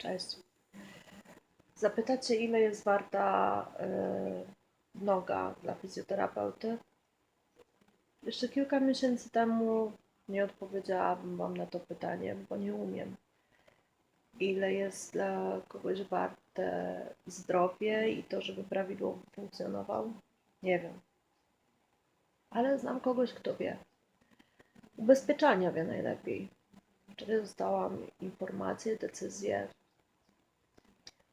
Cześć. Zapytacie, ile jest warta y, noga dla fizjoterapeuty? Jeszcze kilka miesięcy temu nie odpowiedziałabym Wam na to pytanie, bo nie umiem. Ile jest dla kogoś warte zdrowie i to, żeby prawidłowo funkcjonował? Nie wiem. Ale znam kogoś, kto wie. Ubezpieczalnia wie najlepiej. Wczoraj dostałam informację, decyzję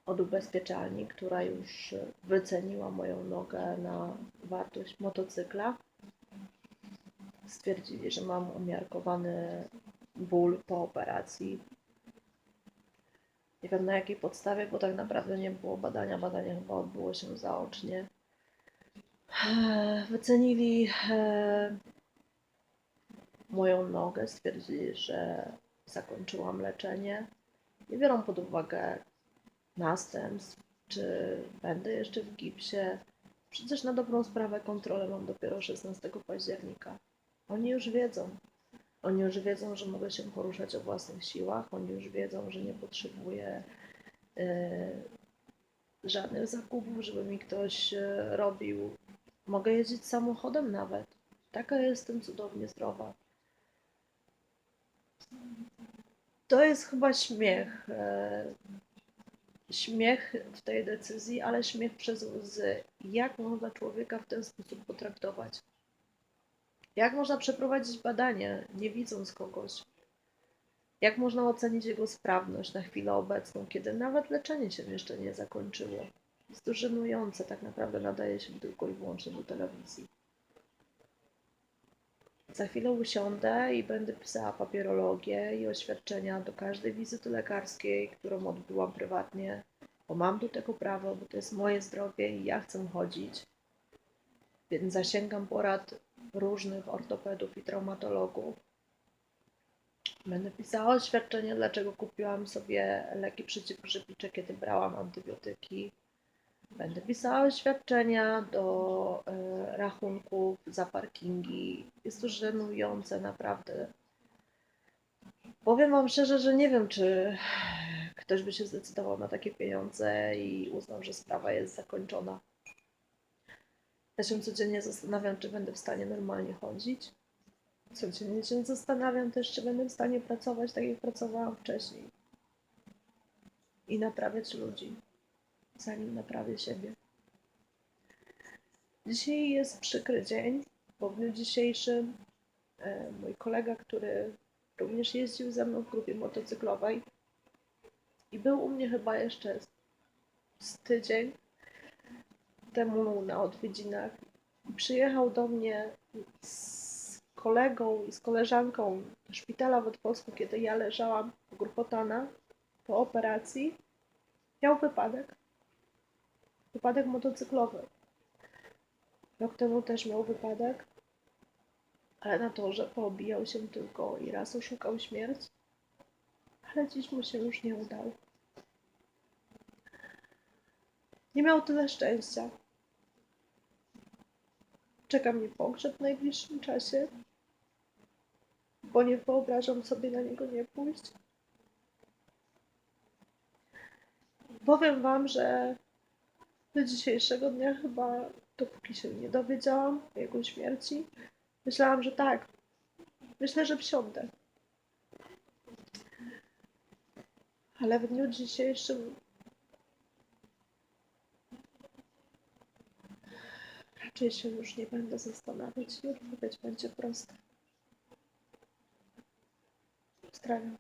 od ubezpieczalni, która już wyceniła moją nogę na wartość motocykla. Stwierdzili, że mam umiarkowany ból po operacji. Nie wiem na jakiej podstawie, bo tak naprawdę nie było badania. Badanie chyba odbyło się zaocznie. Wycenili e, moją nogę, stwierdzili, że zakończyłam leczenie. Nie biorą pod uwagę następstw, czy będę jeszcze w gipsie. Przecież na dobrą sprawę kontrolę mam dopiero 16 października. Oni już wiedzą. Oni już wiedzą, że mogę się poruszać o własnych siłach. Oni już wiedzą, że nie potrzebuję yy, żadnych zakupów, żeby mi ktoś yy, robił. Mogę jeździć samochodem nawet. Taka jestem cudownie zdrowa. To jest chyba śmiech. e, Śmiech w tej decyzji, ale śmiech przez łzy. Jak można człowieka w ten sposób potraktować? Jak można przeprowadzić badanie, nie widząc kogoś? Jak można ocenić jego sprawność na chwilę obecną, kiedy nawet leczenie się jeszcze nie zakończyło? Jest to żenujące, tak naprawdę nadaje się tylko i wyłącznie do telewizji. Za chwilę usiądę i będę pisała papierologię i oświadczenia do każdej wizyty lekarskiej, którą odbyłam prywatnie, bo mam do tego prawo, bo to jest moje zdrowie i ja chcę chodzić. Więc zasięgam porad różnych ortopedów i traumatologów. Będę pisała oświadczenie, dlaczego kupiłam sobie leki przeciwgrzybicze, kiedy brałam antybiotyki. Będę pisała oświadczenia do e, rachunków za parkingi. Jest to żenujące, naprawdę. Powiem Wam szczerze, że nie wiem, czy ktoś by się zdecydował na takie pieniądze i uznał, że sprawa jest zakończona. Ja się codziennie zastanawiam, czy będę w stanie normalnie chodzić. Codziennie się zastanawiam też, czy będę w stanie pracować tak, jak pracowałam wcześniej. I naprawiać ludzi zanim naprawię siebie. Dzisiaj jest przykry dzień, bo w dniu dzisiejszym e, mój kolega, który również jeździł ze mną w grupie motocyklowej i był u mnie chyba jeszcze z tydzień temu na odwiedzinach, przyjechał do mnie z kolegą i z koleżanką do szpitala w Otwocku, kiedy ja leżałam grupotana po operacji. Miał wypadek wypadek motocyklowy. Rok temu też miał wypadek, ale na torze poobijał się tylko i raz oszukał śmierć, ale dziś mu się już nie udało. Nie miał tyle szczęścia. Czeka mnie pogrzeb w najbliższym czasie, bo nie wyobrażam sobie na niego nie pójść. Powiem Wam, że do dzisiejszego dnia chyba, dopóki się nie dowiedziałam o jego śmierci, myślałam, że tak. Myślę, że wsiądę. Ale w dniu dzisiejszym raczej się już nie będę zastanawiać i odpowiedź będzie prosta. Pozdrawiam.